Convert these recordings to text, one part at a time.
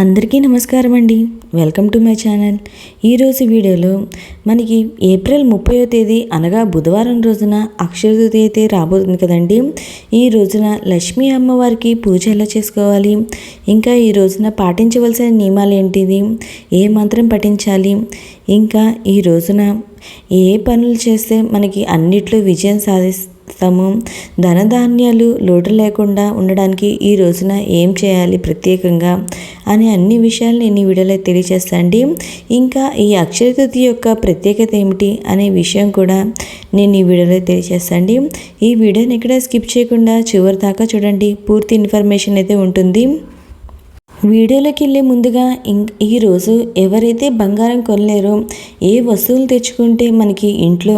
అందరికీ నమస్కారం అండి. Welcome to my channel. ఈరోజు వీడియోలో మనకి ఏప్రిల్ ముప్పయో తేదీ అనగా బుధవారం రోజున అక్షయ తృతీయ అయితే రాబోతుంది కదండి. ఈ రోజున లక్ష్మీ అమ్మవారికి పూజ ఎలా చేసుకోవాలి? ఇంకా ఈ రోజున పాటించవలసిన నియమాలు ఏంటిది? ఏ మంత్రం పఠించాలి? ఇంకా ఈ రోజున ఏ పనులు చేస్తే మనకి అన్నిట్లో విజయం సాధిస్తాము ధనధాన్యాలు లోటు లేకుండా ఉండడానికి ఈ రోజున ఏం చేయాలి ప్రత్యేకంగా? అనే అన్ని విషయాలు నేను ఈ వీడియోలో తెలియజేస్తాండి ఇంకా ఈ అక్షయ తృతీయ యొక్క ప్రత్యేకత ఏమిటి అనే విషయం కూడా నేను ఈ వీడియోలో తెలియజేస్తాండి ఈ వీడియోని ఎక్కడ స్కిప్ చేయకుండా చివరి దాకా చూడండి. పూర్తి ఇన్ఫర్మేషన్ అయితే ఉంటుంది. వీడియోలోకి వెళ్ళే ముందుగా ఈరోజు ఎవరైతే బంగారం కొనలేరో ఏ వస్తువులు తెచ్చుకుంటే మనకి ఇంట్లో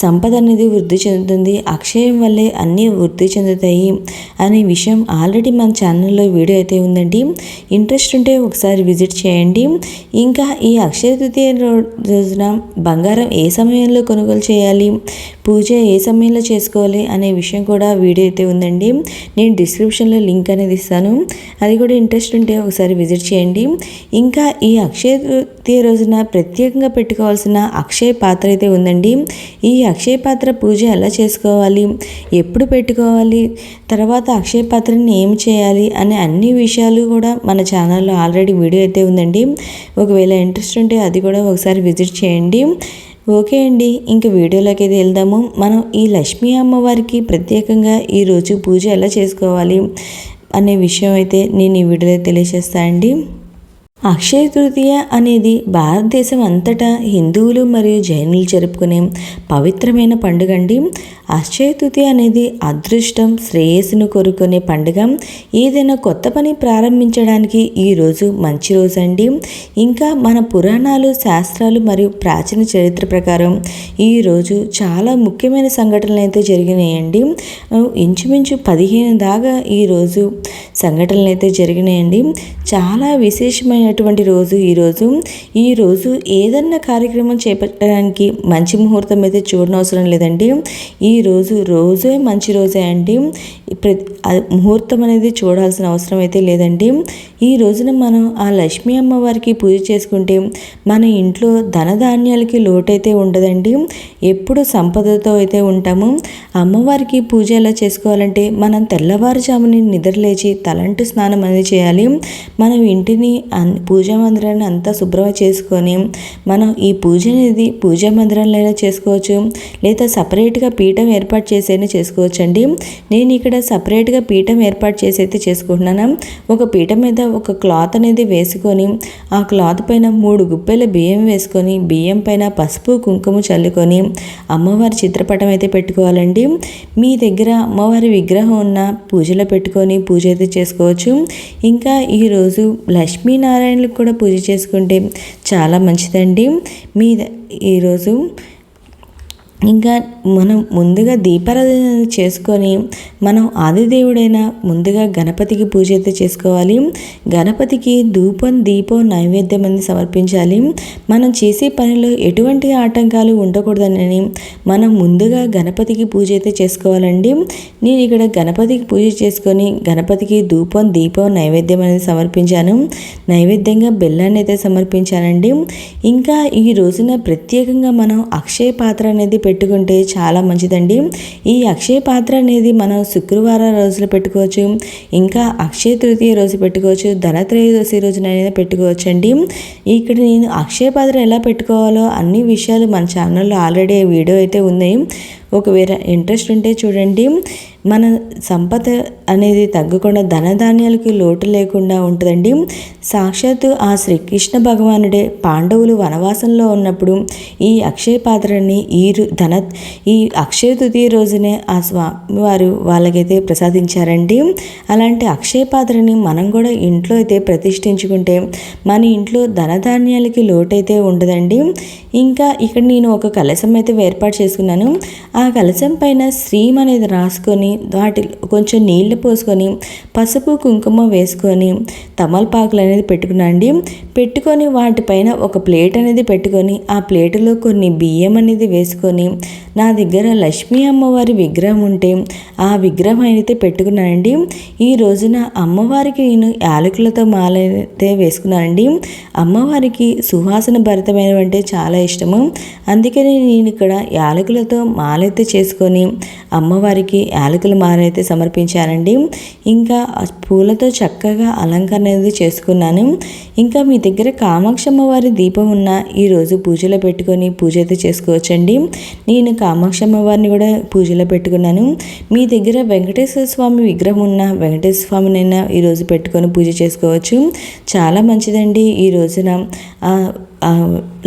సంపద అనేది వృద్ధి చెందుతుంది అక్షయం వల్లే అన్నీ వృద్ధి చెందుతాయి అనే విషయం ఆల్రెడీ మన ఛానల్లో వీడియో అయితే ఉందండి. ఇంట్రెస్ట్ ఉంటే ఒకసారి విజిట్ చేయండి. ఇంకా ఈ అక్షయ తృతీయ రోజున బంగారం ఏ సమయంలో కొనుగోలు చేయాలి పూజ ఏ సమయంలో చేసుకోవాలి అనే విషయం కూడా వీడియో అయితే ఉందండి. నేను డిస్క్రిప్షన్లో లింక్ అనేది ఇస్తాను. అది కూడా ఇంట్రెస్ట్ ఉంటే ఒకసారి విజిట్ చేయండి. ఇంకా ఈ అక్షయ తృతీయ రోజున ప్రత్యేకంగా పెట్టుకోవాల్సిన అక్షయ పాత్ర అయితే ఉందండి. ఈ అక్షయ పాత్ర పూజ ఎలా చేసుకోవాలి? ఎప్పుడు పెట్టుకోవాలి? తర్వాత అక్షయ పాత్రని ఏం చేయాలి? అనే అన్ని విషయాలు కూడా మన ఛానల్లో ఆల్రెడీ వీడియో అయితే ఉందండి. ఒకవేళ ఇంట్రెస్ట్ ఉంటే అది కూడా ఒకసారి విజిట్ చేయండి. ఓకే అండి. ఇంక వీడియోలోకి అయితే వెళ్దాము. మనం ఈ లక్ష్మీ అమ్మవారికి ప్రత్యేకంగా ఈరోజు పూజ ఎలా చేసుకోవాలి? అనే విషయం అయితే నేను ఈ వీడియోలో తెలియజేస్తా అండి. అక్షయ తృతీయ అనేది భారతదేశం అంతటా హిందువులు మరియు జైనులు జరుపుకునే పవిత్రమైన పండుగ అండి. అక్షయ తృతీయ అనేది అదృష్టం శ్రేయస్సును కోరుకునే పండుగ. ఏదైనా కొత్త పని ప్రారంభించడానికి ఈ రోజు మంచి రోజు అండి. ఇంకా మన పురాణాలు శాస్త్రాలు మరియు ప్రాచీన చరిత్ర ప్రకారం ఈ రోజు చాలా ముఖ్యమైన సంఘటనలు అయితే జరిగినాయండి. ఇంచుమించు పదిహేను దాకా ఈ రోజు సంఘటనలు అయితే జరిగినాయండి. చాలా విశేషమైన విశేషమైనటువంటి రోజు ఈరోజు ఈ రోజు ఏదన్నా కార్యక్రమం చేపట్టడానికి మంచి ముహూర్తం అయితే చూడనవసరం లేదండి. ఈ రోజు రోజే మంచి రోజే అండి. ముహూర్తం అనేది చూడాల్సిన అవసరం అయితే లేదండి. ఈ రోజున మనం ఆ లక్ష్మీ అమ్మవారికి పూజ చేసుకుంటే మన ఇంట్లో ధనధాన్యాలకి లోటైతే ఉండదండి. ఎప్పుడు సంపదతో అయితే ఉంటాము. అమ్మవారికి పూజ ఎలా చేసుకోవాలంటే మనం తెల్లవారుజాముని నిద్రలేచి తలంటు స్నానం అనేది చేయాలి. మనం ఇంటిని అన్ పూజా మందిరాన్ని అంతా శుభ్రం చేసుకొని మనం ఈ పూజ అనేది పూజా మందిరంలో చేసుకోవచ్చు. లేదా సపరేట్గా పీఠం ఏర్పాటు చేసైనా చేసుకోవచ్చు అండి నేను ఇక్కడ సపరేట్గా పీఠం ఏర్పాటు చేసి అయితే చేసుకుంటున్నాను. ఒక పీఠం మీద ఒక క్లాత్ అనేది వేసుకొని ఆ క్లాత్ పైన మూడు గుప్పెల బియ్యం వేసుకొని బియ్యం పైన పసుపు కుంకుమ చల్లుకొని అమ్మవారి చిత్రపటం అయితే పెట్టుకోవాలండి. మీ దగ్గర అమ్మవారి విగ్రహం ఉన్న పూజలో పెట్టుకొని పూజ అయితే చేసుకోవచ్చు. ఇంకా ఈరోజు లక్ష్మీనారాయణ లక్ష్మీనారాయణలకు కూడా పూజ చేసుకుంటే చాలా మంచిదండి. మీ ఈరోజు ఇంకా మనం ముందుగా దీపారాధన చేసుకొని మనం ఆదిదేవుడైన ముందుగా గణపతికి పూజ అయితే చేసుకోవాలి. గణపతికి ధూపం దీపం నైవేద్యం అనేది సమర్పించాలి. మనం చేసే పనిలో ఎటువంటి ఆటంకాలు ఉండకూడదని మనం ముందుగా గణపతికి పూజ అయితే చేసుకోవాలండి. నేను ఇక్కడ గణపతికి పూజ చేసుకొని గణపతికి ధూపం దీపం నైవేద్యం అనేది సమర్పించాను. నైవేద్యంగా బెల్లాన్ని అయితే సమర్పించానండి. ఇంకా ఈ రోజున ప్రత్యేకంగా మనం అక్షయ పాత్ర అనేది పెట్టుకుంటే చాలా మంచిదండి. ఈ అక్షయ పాత్ర అనేది మనం శుక్రవారం రోజులు పెట్టుకోవచ్చు. ఇంకా అక్షయ తృతీయ రోజు పెట్టుకోవచ్చు. ధనత్రయోదశి రోజున అయినా పెట్టుకోవచ్చు అండి ఇక్కడ నేను అక్షయ పాత్ర ఎలా పెట్టుకోవాలో అన్ని విషయాలు మన ఛానల్లో ఆల్రెడీ వీడియో అయితే ఉన్నాయి ఒకవేళ ఇంట్రెస్ట్ ఉంటే చూడండి. మన సంపద అనేది తగ్గకుండా ధనధాన్యాలకి లోటు లేకుండా ఉంటుందండి. సాక్షాత్తు ఆ శ్రీకృష్ణ భగవానుడే పాండవులు వనవాసంలో ఉన్నప్పుడు ఈ అక్షయ పాత్రని ఈ ధన ఈ అక్షయ తృతీయ రోజునే ఆ స్వామివారు వాళ్ళకైతే ప్రసాదించారండి. అలాంటి అక్షయ పాత్రని మనం కూడా ఇంట్లో అయితే ప్రతిష్ఠించుకుంటే మన ఇంట్లో ధనధాన్యాలకి లోటైతే ఉండదండి. ఇంకా ఇక్కడ నేను ఒక కలశం అయితే ఏర్పాటు చేసుకున్నాను. ఆ కలశం పైన శ్రీం అనేది రాసుకొని వాటి కొంచెం నీళ్ళు పోసుకొని పసుపు కుంకుమ వేసుకొని తమలపాకులు అనేది పెట్టుకున్నాండి పెట్టుకొని వాటిపైన ఒక ప్లేట్ అనేది పెట్టుకొని ఆ ప్లేటులో కొన్ని బియ్యం అనేది వేసుకొని నా దగ్గర లక్ష్మీ అమ్మవారి విగ్రహం ఉంటే ఆ విగ్రహం అయితే పెట్టుకున్నానండి. ఈ రోజున అమ్మవారికి నేను యాలకులతో మాలైతే వేసుకున్నానండి. అమ్మవారికి సువాసన భరితమైన అంటే చాలా ఇష్టము. అందుకని నేను ఇక్కడ యాలకులతో మాలైతే చేసుకొని అమ్మవారికి యాలకులు ఆకులు మారైతే సమర్పించానండి ఇంకా పూలతో చక్కగా అలంకరణ అనేది చేసుకున్నాను. ఇంకా మీ దగ్గర కామాక్షమ్మ వారి దీపం ఉన్న ఈరోజు పూజలో పెట్టుకొని పూజ అయితే చేసుకోవచ్చండి. నేను కామాక్షమ్మ వారిని కూడా పూజలో పెట్టుకున్నాను. మీ దగ్గర వెంకటేశ్వర స్వామి విగ్రహం ఉన్న వెంకటేశ్వర స్వామినైనా ఈరోజు పెట్టుకొని పూజ చేసుకోవచ్చు. చాలా మంచిదండి. ఈ రోజున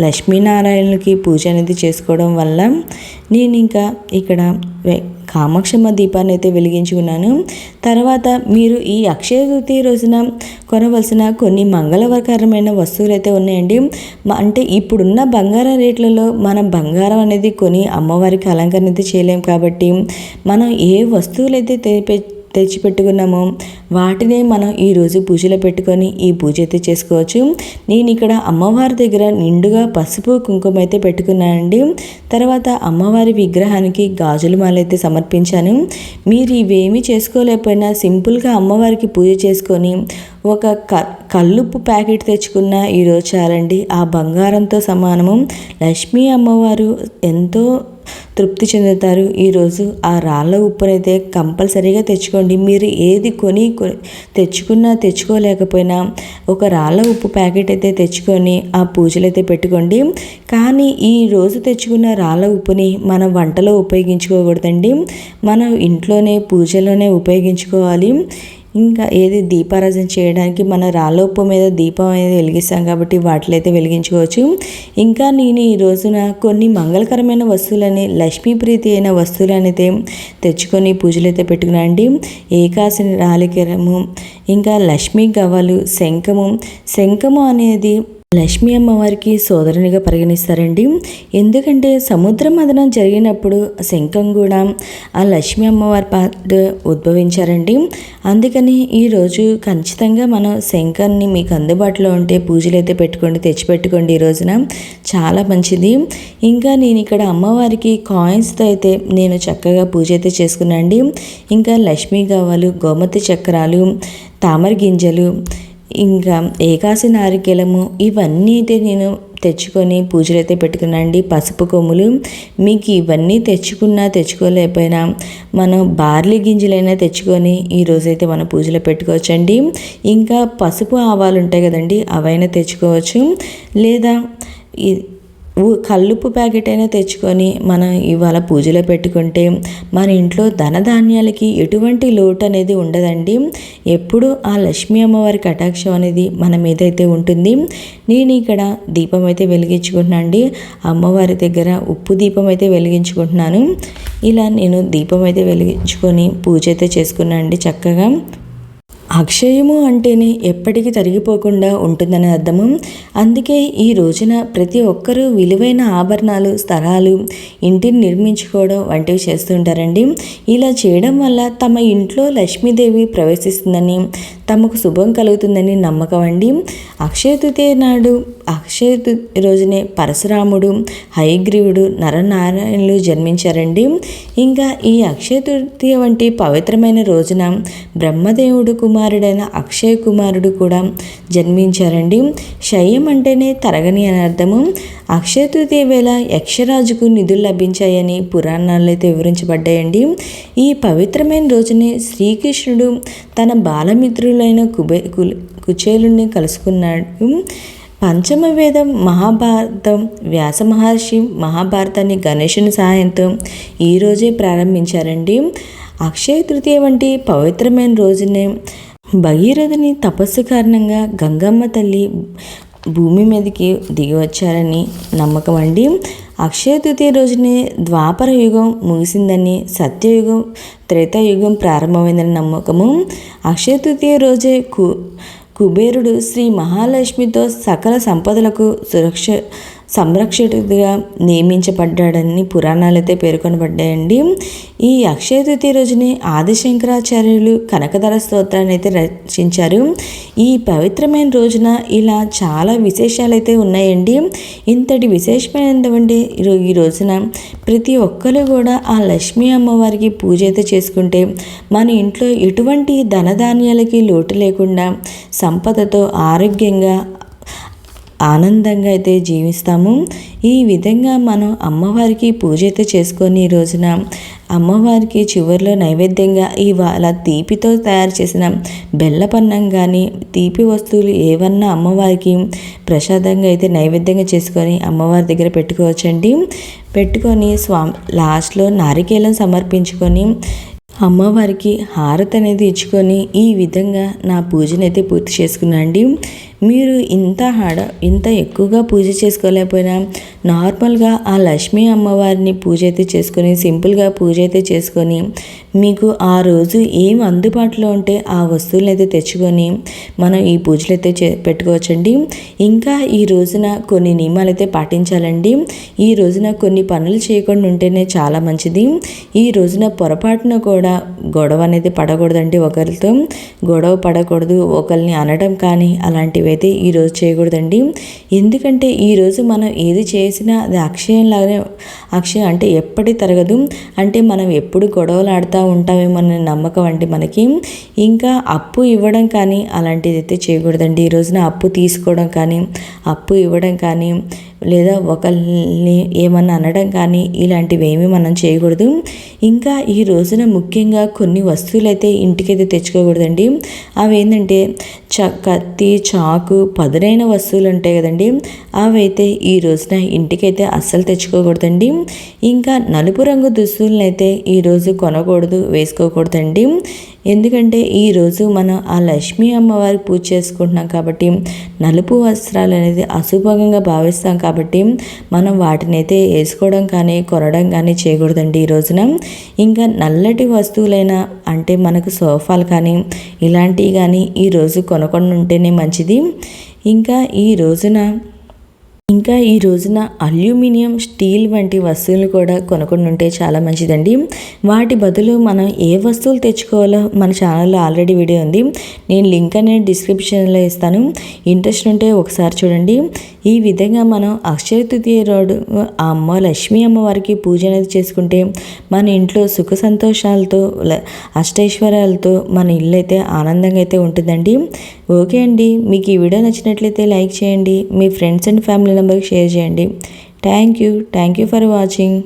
లక్ష్మీనారాయణకి పూజ అనేది చేసుకోవడం వల్ల. నేను ఇంకా ఇక్కడ కామాక్షమ్మ దీపాన్ని అయితే వెలిగించుకున్నాను తర్వాత మీరు ఈ అక్షయ తృతీయ రోజున కొనవలసిన కొన్ని మంగళవరకరమైన వస్తువులు అయితే ఉన్నాయండి. అంటే ఇప్పుడున్న బంగారం రేట్లలో మనం బంగారం అనేది కొని అమ్మవారికి అలంకరణ అయితే చేయలేం కాబట్టి మనం ఏ వస్తువులు అయితే తెచ్చిపెట్టుకున్నామో. వాటినే మనం ఈరోజు పూజలో పెట్టుకొని ఈ పూజ అయితే చేసుకోవచ్చు. నేను ఇక్కడ అమ్మవారి దగ్గర నిండుగా పసుపు కుంకుమ అయితే పెట్టుకున్నానండి. తర్వాత అమ్మవారి విగ్రహానికి గాజుల మాల అయితే సమర్పించాను. మీరు ఇవేమీ చేసుకోలేకపోయినా సింపుల్గా అమ్మవారికి పూజ చేసుకొని ఒక క కల్లుప్పు ప్యాకెట్ తెచ్చుకున్న ఈరోజు చాలండి. ఆ బంగారంతో సమానము లక్ష్మీ అమ్మవారు ఎంతో తృప్తి చెందుతారు. ఈరోజు ఆ రాళ్ళ ఉప్పునైతే కంపల్సరీగా తెచ్చుకోండి. మీరు ఏది కొని తెచ్చుకున్నా తెచ్చుకోలేకపోయినా ఒక రాళ్ళ ఉప్పు ప్యాకెట్ అయితే తెచ్చుకొని ఆ పూజలు అయితే పెట్టుకోండి. కానీ ఈ రోజు తెచ్చుకున్న రాళ్ళ ఉప్పుని మన వంటలో ఉపయోగించుకోకూడదండి. మనం ఇంట్లోనే పూజలోనే ఉపయోగించుకోవాలి. ఇంకా ఏది దీపారాజన చేయడానికి మన రాలోపు మీద దీపం అనేది వెలిగిస్తాం కాబట్టి వాటిలో అయితే వెలిగించుకోవచ్చు. ఇంకా నేను ఈ రోజున కొన్ని మంగళకరమైన వస్తువులని లక్ష్మీప్రీతి అయిన వస్తువులనైతే అయితే తెచ్చుకొని పూజలు అయితే పెట్టుకున్నాండి ఏకాశని రాలికెరము ఇంకా లక్ష్మీ గవ్వలు శంఖము. శంఖము అనేది లక్ష్మీ అమ్మవారికి సోదరునిగా పరిగణిస్తారండి. ఎందుకంటే సముద్ర మదనం జరిగినప్పుడు శంఖం కూడా ఆ లక్ష్మీ అమ్మవారి పాట ఉద్భవించారండి. అందుకని ఈరోజు ఖచ్చితంగా మనం శంఖాన్ని మీకు అందుబాటులో ఉంటే పూజలు అయితే పెట్టుకోండి తెచ్చిపెట్టుకోండి ఈ రోజున. చాలా మంచిది. ఇంకా నేను ఇక్కడ అమ్మవారికి కాయిన్స్తో అయితే నేను చక్కగా పూజ అయితే చేసుకున్నాండి ఇంకా లక్ష్మీ గవ్వలు గోమతి చక్రాలు తామర గింజలు ఇంకా ఏకాశి నారికేలము ఇవన్నీ అయితే నేను తెచ్చుకొని పూజలు అయితే పెట్టుకున్నాండి పసుపు కొమ్ములు మీకు ఇవన్నీ తెచ్చుకున్నా తెచ్చుకోలేకపోయినా మనం బార్లీ గింజలైనా తెచ్చుకొని ఈరోజైతే మనం పూజలో పెట్టుకోవచ్చండి. ఇంకా పసుపు ఆవాలు ఉంటాయి కదండి అవైనా తెచ్చుకోవచ్చు. లేదా కల్లుప్పు ప్యాకెట్ అయినా తెచ్చుకొని మనం ఇవాళ పూజలో పెట్టుకుంటే మన ఇంట్లో ధనధాన్యాలకి ఎటువంటి లోటు అనేది ఉండదండి. ఎప్పుడు ఆ లక్ష్మీ అమ్మవారి కటాక్షం అనేది మన మీద అయితే ఉంటుంది. నేను ఇక్కడ దీపం అయితే వెలిగించుకుంటున్నాను అండి అమ్మవారి దగ్గర ఉప్పు దీపం అయితే వెలిగించుకుంటున్నాను. ఇలా నేను దీపం అయితే వెలిగించుకొని పూజ అయితే చేసుకున్నాను అండి చక్కగా. అక్షయము అంటేనే ఎప్పటికీ తరిగిపోకుండా ఉంటుందని అర్థము. అందుకే ఈ రోజున ప్రతి ఒక్కరూ విలువైన ఆభరణాలు స్థలాలు ఇంటిని నిర్మించుకోవడం వంటివి చేస్తుంటారండి ఇలా చేయడం వల్ల తమ ఇంట్లో లక్ష్మీదేవి ప్రవేశిస్తుందని తమకు శుభం కలుగుతుందని నమ్మకం అండి. అక్షయ తృతీయ నాడు అక్షయ రోజునే పరశురాముడు హైగ్రీవుడు నరనారాయణులు జన్మించారండి. ఇంకా ఈ అక్షయ తృతీయ వంటి పవిత్రమైన రోజున బ్రహ్మదేవుడు కుమారుడైన అక్షయ కుమారుడు కూడా జన్మించారండి. శయం అంటేనే తరగని అని అర్థము. అక్షయ తృతీయ వేళ యక్షరాజుకు నిధులు లభించాయని పురాణాలు అయితే వివరించబడ్డాయండి. ఈ పవిత్రమైన రోజునే శ్రీకృష్ణుడు తన బాలమిత్రులైన కుబే కుచేలుని కలుసుకున్నాడు. పంచమ వేదం మహాభారతం వ్యాస మహర్షి మహాభారతాన్ని గణేషుని సహాయంతో ఈరోజే ప్రారంభించారండి. అక్షయ తృతీయ వంటి పవిత్రమైన రోజునే భగీరథుని తపస్సు కారణంగా గంగమ్మ తల్లి భూమి మీదకి దిగి వచ్చారని నమ్మకం అండి అక్షయ తృతీయ రోజునే ద్వాపర యుగం ముగిసిందని సత్యయుగం త్రేతాయుగం ప్రారంభమైందని నమ్మకము. అక్షయ తృతీయ రోజే కు కుబేరుడు శ్రీ మహాలక్ష్మితో సకల సంపదలకు సురక్ష సంరక్షకుడిగా నియమించబడ్డాడని పురాణాలైతే పేర్కొనబడ్డాయండి. ఈ అక్షయ తృతీయ రోజుని ఆదిశంకరాచార్యులు కనకధర స్తోత్రాన్ని అయితే రచించారు. ఈ పవిత్రమైన రోజున ఇలా చాలా విశేషాలు అయితే ఉన్నాయండి. ఇంతటి విశేషమైనటువంటి ఈ రోజున ప్రతి ఒక్కరు కూడా ఆ లక్ష్మీ అమ్మవారికి పూజ అయితే చేసుకుంటే మన ఇంట్లో ఎటువంటి ధనధాన్యాలకి లోటు లేకుండా సంపదతో ఆరోగ్యంగా ఆనందంగా అయితే జీవిస్తాము. ఈ విధంగా మనం అమ్మవారికి పూజ అయితే చేసుకొని ఈ రోజున అమ్మవారికి చివరిలో నైవేద్యంగా ఇవాళ తీపితో తయారు చేసిన బెల్లపన్నం కానీ తీపి వస్తువులు ఏవన్నా అమ్మవారికి ప్రసాదంగా అయితే నైవేద్యంగా చేసుకొని అమ్మవారి దగ్గర పెట్టుకోవచ్చండి. పెట్టుకొని స్వామి లాస్ట్లో నారికేలం సమర్పించుకొని అమ్మవారికి హారతి అనేది ఇచ్చుకొని ఈ విధంగా నా పూజనైతే పూర్తి చేసుకున్నాండి. మీరు ఇంత హడ ఇంత ఎక్కువగా పూజ చేసుకోలేకపోయినా నార్మల్గా ఆ లక్ష్మీ అమ్మవారిని పూజ అయితే చేసుకొని సింపుల్గా పూజ అయితే చేసుకొని మీకు ఆ రోజు ఏం అందుబాటులో ఉంటే ఆ వస్తువులు అయితే తెచ్చుకొని మనం ఈ పూజలు అయితే చే పెట్టుకోవచ్చండి. ఇంకా ఈ రోజున కొన్ని నియమాలు అయితే పాటించాలండి. ఈ రోజున కొన్ని పనులు చేయకుండా ఉంటేనే చాలా మంచిది. ఈ రోజున పొరపాటున కూడా గొడవ అనేది పడకూడదండి ఒకరితో. గొడవ పడకూడదు ఒకరిని అనడం కానీ అలాంటివి అయితే ఈరోజు చేయకూడదండి. ఎందుకంటే ఈరోజు మనం ఏది చేసినా అది అక్షయంలాగానే అక్షయం అంటే ఎప్పటి తరగదు. అంటే మనం ఎప్పుడు గొడవలు ఆడుతూ ఉంటామేమో అనే నమ్మకం అండి మనకి. ఇంకా అప్పు ఇవ్వడం కానీ అలాంటిది అయితే చేయకూడదండి. ఈ రోజున అప్పు తీసుకోవడం కానీ అప్పు ఇవ్వడం కానీ లేదా ఒకరిని ఏమన్నా అనడం కానీ ఇలాంటివి ఏమీ మనం చేయకూడదు. ఇంకా ఈ రోజున ముఖ్యంగా కొన్ని వస్తువులు అయితే ఇంటికైతే తెచ్చుకోకూడదండి. అవి ఏంటంటే చ కత్తి చాకు పదునైన వస్తువులు ఉంటాయి కదండి. అవి అయితే ఈ రోజున ఇంటికైతే అస్సలు తెచ్చుకోకూడదండి. ఇంకా నలుపు రంగు దుస్తులను అయితే ఈరోజు కొనకూడదు వేసుకోకూడదండి. ఎందుకంటే ఈరోజు మనం ఆ లక్ష్మీ అమ్మవారి పూజ చేసుకుంటున్నాం కాబట్టి నలుపు వస్త్రాలు అనేది అశుభంగా భావిస్తాం కాబట్టి మనం వాటిని అయితే వేసుకోవడం కానీ కొనడం కానీ చేయకూడదండి ఈ రోజున. ఇంకా నల్లటి వస్తువులైనా అంటే మనకు సోఫాలు కానీ ఇలాంటివి కానీ ఈరోజు కొనకుండా ఉంటేనే మంచిది. ఇంకా ఈ రోజున ఇంకా ఈ రోజున అల్యూమినియం స్టీల్ వంటి వస్తువులు కూడా కొనుక్కొని ఉంటే చాలా మంచిదండి. వాటి బదులు మనం ఏ వస్తువులు తెచ్చుకోవాలో మన ఛానల్లో ఆల్రెడీ వీడియో ఉంది. నేను లింక్ అనేది డిస్క్రిప్షన్లో ఇస్తాను. ఇంట్రెస్ట్ ఉంటే ఒకసారి చూడండి. ఈ విధంగా మనం అక్షయ తృతీయ రోడ్డు ఆ అమ్మ లక్ష్మీ అమ్మవారికి పూజ అనేది చేసుకుంటే మన ఇంట్లో సుఖ సంతోషాలతో అష్టైశ్వర్యాలతో మన ఇల్లు అయితే ఆనందంగా అయితే ఉంటుందండి. ఓకే అండి. మీకు ఈ వీడియో నచ్చినట్లయితే లైక్ చేయండి. మీ ఫ్రెండ్స్ అండ్ ఫ్యామిలీ నెంబర్కి షేర్ చేయండి. Thank you. Thank you for watching.